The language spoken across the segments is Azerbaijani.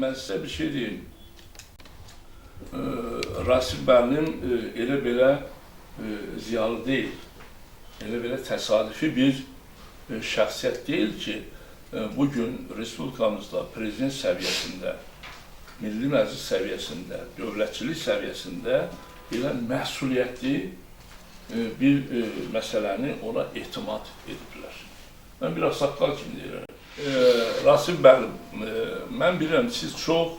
mən sizə bir şey deyim. Ee, Rasim Bəlinin e, elə belə e, ziyalı deyil. Elə belə təsadüfi bir e, şəxsiyyət deyil ki, e, bugün Respublikamızda prezident səviyyəsində, Milli Məclis səviyyəsində, dövlətçilik səviyyəsində belə məsuliyyətli e, bir e, məsələni ona etimad ediblər. Mən biraz saqqal kimi deyirəm. E, Rasim bəlim, e, mən bilirəm siz çox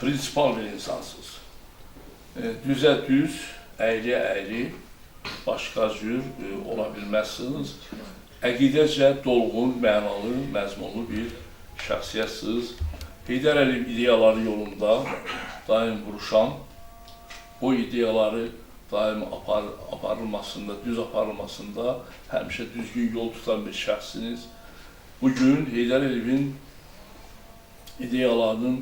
prinsipal bir insansınız. E, düzə düz, əyriyə əyri, başqa cür e, ola bilməzsiniz. Əqidəcə dolğun, mənalı, məzmunlu bir şəxsiyyətsiniz. Heydər Əliyev ideyaları yolunda daim vuruşan, o ideyaları daim apar, aparılmasında, düz aparılmasında həmişə düzgün yol tutan bir şəxsiniz. Bugün Heydər Əliyevin ideyalarının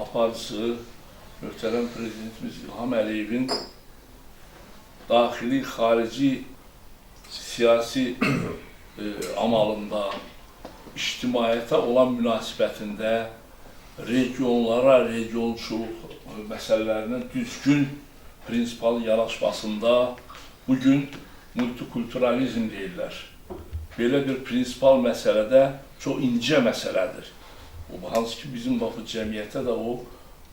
aparıcısı möhtərəm prezidentimiz İlham Əliyevin daxili, xarici siyasi e, amalında, ictimaiyyətə olan münasibətində, regionlara, regionçuluq e, məsələlərinin düzgün prinsipal yanaşmasında bugün multikulturalizm deyirlər. Belə bir prinsipal məsələdə çox incə məsələdir. O hansı ki bizim bax bu cəmiyyətə də o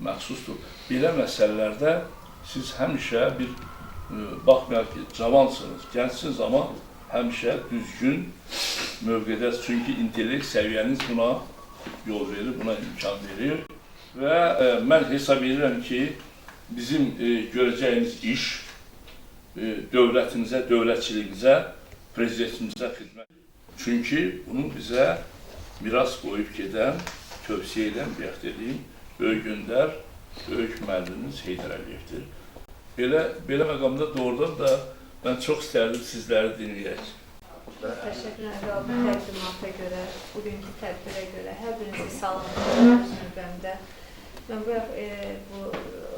məxsusdur. Belə məsələlərdə siz həmişə bir e, baxmayaraq ki, cavansınız, gəncsiniz amma həmişə düzgün mövqedəsiz. Çünki intellekt səviyyəniz buna yol verir, buna imkan verir. Və e, mən hesab edirəm ki, bizim e, görəcəyimiz iş e, dövlətimizə, dövlətçiliyimizə, prezidentimizə xidmət. Çünki bunu bizə miras qoyub gedən, tövsiyə edən, bayaq dediyim, böyük göndər, böyük müəllimimiz Heydər Əliyevdir. Belə, belə məqamda doğrudan da mən çox istərdim sizləri dinləyək. Təşəkkür edirəm təqdimata görə, bugünkü tədbirə görə. Hər birinizi salamlayıram növbəmdə. Mən bu, e, bu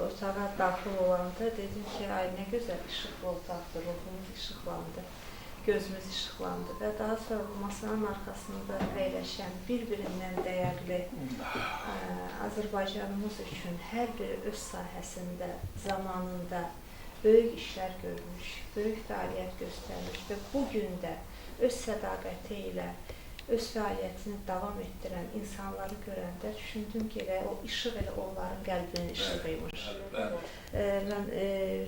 otağa daxil olanda dedim ki, ay nə gözəl işıqlı otaqdır, ruhumuz işıqlandı, gözümüz işıqlandı və daha sonra masanın arxasında əyləşən bir-birindən dəyərli ə, Azərbaycanımız üçün hər biri öz sahəsində, zamanında böyük işlər görmüş, böyük fəaliyyət göstərmiş və bu gün də öz sədaqəti ilə öz fəaliyyətini davam etdirən insanları görəndə düşündüm ki, elə o işıq elə onların qəlbinin işığıymış. E, mən e,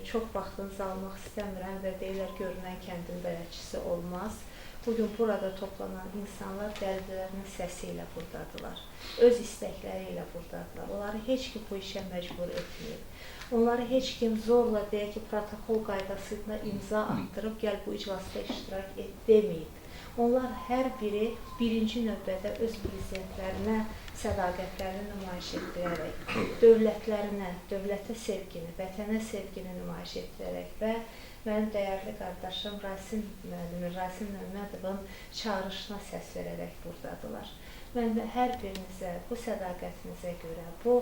çox vaxtınızı almaq istəmirəm və deyirlər görünən kəndin bələdçisi olmaz. Bugün burada toplanan insanlar qəlblərinin səsi ilə buradadılar. Öz istəkləri ilə buradadılar. Onları heç kim bu işə məcbur etməyib. Onları heç kim zorla deyək ki, protokol qaydasıyla imza attırıb gəl bu iclasda iştirak et deməyib. Onlar hər biri birinci növbədə öz prezidentlərinə sədaqətlərini nümayiş etdirərək, dövlətlərinə, dövlətə sevgini, vətənə sevgini nümayiş etdirərək və mənim dəyərli qardaşım Rasim müəllimin, Rasim Məmmədovun çağırışına səs verərək buradadılar. Mən hər birinizə bu sədaqətinizə görə, bu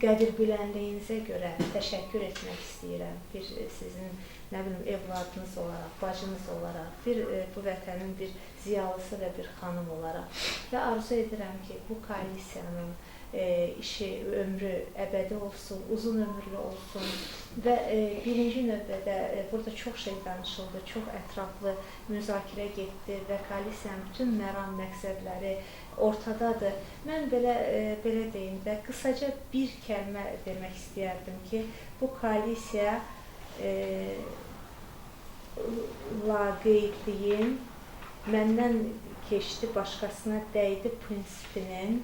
qədir bilənliyinizə görə təşəkkür etmək istəyirəm. Bir sizin nə bilim evladınız olaraq, bacınız olaraq, bir e, bu vətənin bir ziyalısı və bir xanım olaraq və arzu edirəm ki, bu koalisiyanın e, işi, ömrü əbədi olsun, uzun ömürlü olsun və e, birinci növbədə e, burada çox şey danışıldı, çox ətraflı müzakirə getdi və koalisiyanın bütün məram məqsədləri ortadadır. Mən belə e, belə deyim də qısaca bir kəlmə demək istəyərdim ki, bu koalisiya laqeydliyin məndən keçdi, başqasına dəydi prinsipinin.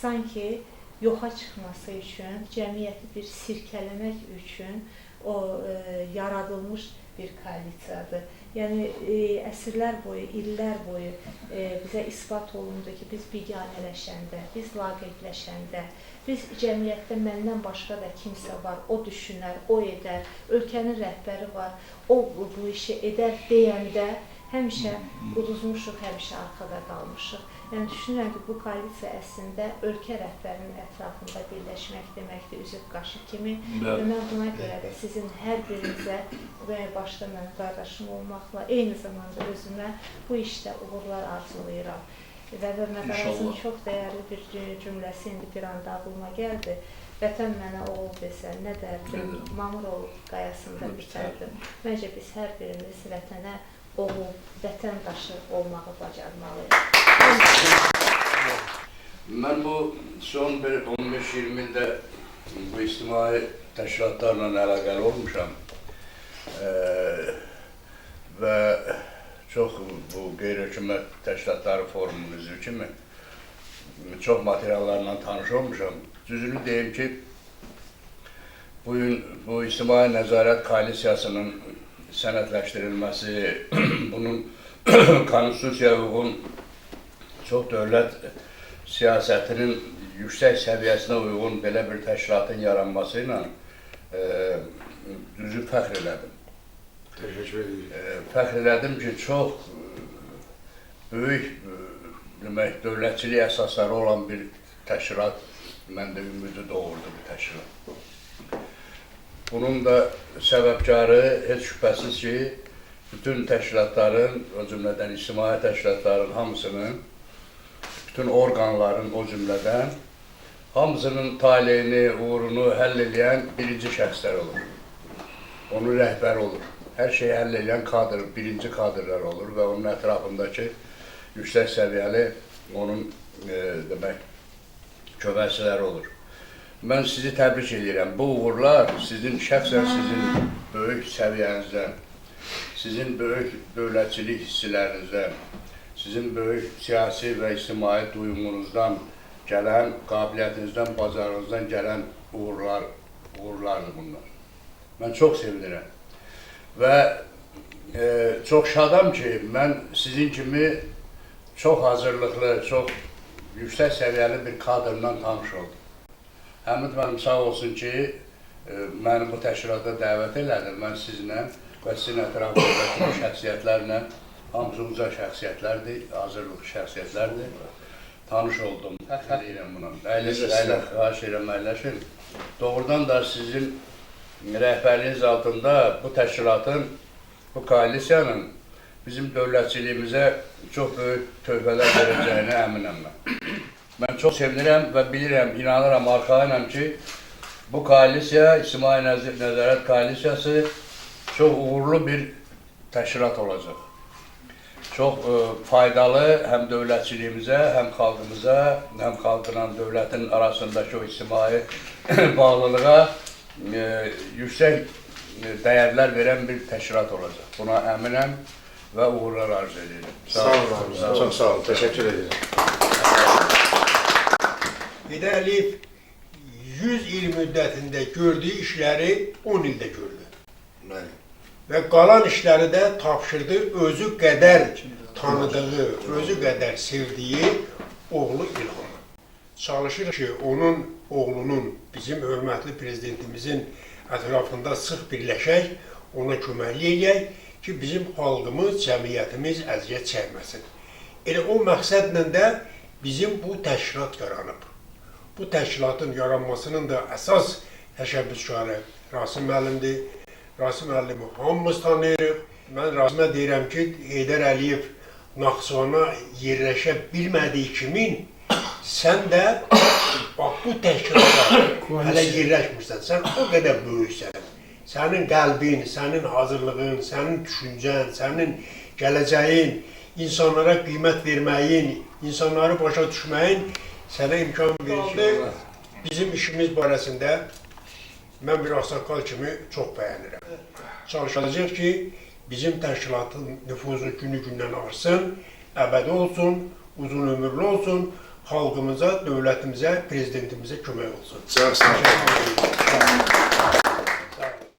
Sanki yoxa çıxması üçün, cəmiyyəti bir sirkələmək üçün o e, yaradılmış bir koalisiyadır. Yəni e, əsrlər boyu, illər boyu e, bizə isbat olundu ki, biz biganələşəndə, biz laqeydləşəndə, biz cəmiyyətdə məndən başqa da kimsə var, o düşünər, o edər, ölkənin rəhbəri var, o bu, işi edər deyəndə həmişə uduzmuşuq, həmişə arxada qalmışıq. Yəni düşünürəm ki, bu koalisiya əslində ölkə rəhbərinin ətrafında birləşmək deməkdir, üzük qaşı kimi. Və mən buna görə də sizin hər birinizə və başda mənim qardaşım olmaqla eyni zamanda özümə bu işdə uğurlar arzulayıram. Və İnşallah. Ağasının çox dəyərli bir cü- cümləsi indi bir anda ağlıma gəldi. Vətən mənə oğul desə, nə dərdim, Nə Mamurov qayasında bitərdim. Məncə biz hər birimiz vətənə oğul, vətəndaşı olmağı bacarmalıyıq. Mən bu son bir 15-20 ildə bu ictimai təşkilatlarla əlaqəli olmuşam. Eee və çox bu qeyri-hökumət təşkilatları forumunun üzvü kimi çox materiallarla tanış olmuşam. Düzünü deyim ki, bu gün bu ictimai nəzarət koalisiyasının sənədləşdirilməsi, bunun konstitusiyaya uyğun çox dövlət siyasətinin yüksək səviyyəsinə uyğun belə bir təşkilatın yaranması ilə e, düzü fəxr elədim. Teşekkür ederim. E, fəxr elədim ki, çox böyük e, demək dövlətçilik əsasları olan bir təşkilat məndə ümidi doğurdu bu təşkilat. Bunun da səbəbkarı heç şübhəsiz ki, bütün təşkilatların, o cümlədən ictimai təşkilatların hamısının bütün orqanların o cümlədən hamısının taleyini, uğurunu həll edən birinci şəxslər olur. Onun rəhbəri olur. Hər şeyi həll edən kadr, birinci kadrlar olur və onun ətrafındakı yüksək səviyyəli onun e, demək köməkçiləri olur. Mən sizi təbrik edirəm. Bu uğurlar sizin şəxsən sizin böyük səviyyənizdən, sizin böyük dövlətçilik hissilərinizdən, sizin böyük siyasi və ictimai duyumunuzdan gələn, qabiliyyətinizdən, bacarığınızdan gələn uğurlar, uğurlardır bunlar. Mən çox sevinirəm. Və e, çox şadam ki, mən sizin kimi çox hazırlıqlı, çox yüksək səviyyəli bir kadrla tanış oldum. Həmid müəllim sağ olsun ki, e, məni bu təşkilata dəvət elədi. Mən sizinlə və sizin ətrafınızdakı şəxsiyyətlərlə, hamısı uca şəxsiyyətlərdir, hazırlıqlı şəxsiyyətlərdir. Tanış oldum. Fəxr edirəm buna. Əyləşin, əyləşin, xahiş edirəm, əyləşin. Doğrudan da sizin rəhbərliyiniz altında bu təşkilatın, bu koalisiyanın bizim dövlətçiliyimizə çox böyük tövbələr verəcəyinə əminəm mən. Mən çox sevinirəm və bilirəm, inanıram, arxayınam ki, bu koalisiya, İctimai Nəzarət Koalisiyası çox uğurlu bir təşkilat olacaq. Çox ə, faydalı həm dövlətçiliyimizə, həm xalqımıza, həm xalqla dövlətin arasındakı o ictimai bağlılığa ə, yüksək ə, dəyərlər verən bir təşkilat olacaq. Buna əminəm və uğurlar arzu edirəm. Sağ olun abi. Çok sağ olun. Teşekkür ederim. Heydər Əliyev 100 il müddətində gördüyü işləri 10 ildə gördü. Bəli. Və qalan işləri də tapşırdı özü qədər tanıdığı, özü qədər sevdiyi oğlu İlhama. Çalışır ki, onun oğlunun, bizim hörmətli prezidentimizin ətrafında sıx birləşək, ona köməklik eləyək ki, bizim xalqımız, cəmiyyətimiz əziyyət çəkməsin. Elə o məqsədlə də bizim bu təşkilat yaranıb. Bu təşkilatın yaranmasının da əsas təşəbbüskarı Rasim müəllimdir. Rasim müəllimi hamımız tanıyırıq. Mən Rasimə deyirəm ki, Heydər Əliyev Naxçıvana yerləşə bilmədiyi kimin sən də bax bu təşkilata hələ yerləşmirsən. Sən o qədər böyüksən. Sənin qəlbin, sənin hazırlığın, sənin düşüncən, sənin gələcəyin, insanlara qiymət verməyin, insanları başa düşməyin sənə imkan verir ki, bizim işimiz barəsində mən bir ağsaqqal kimi çox bəyənirəm. Çalışacağıq ki, bizim təşkilatın nüfuzu günü-gündən artsın, əbədi olsun, uzun ömürlü olsun, xalqımıza, dövlətimizə, prezidentimizə kömək olsun. Çok sağ olun.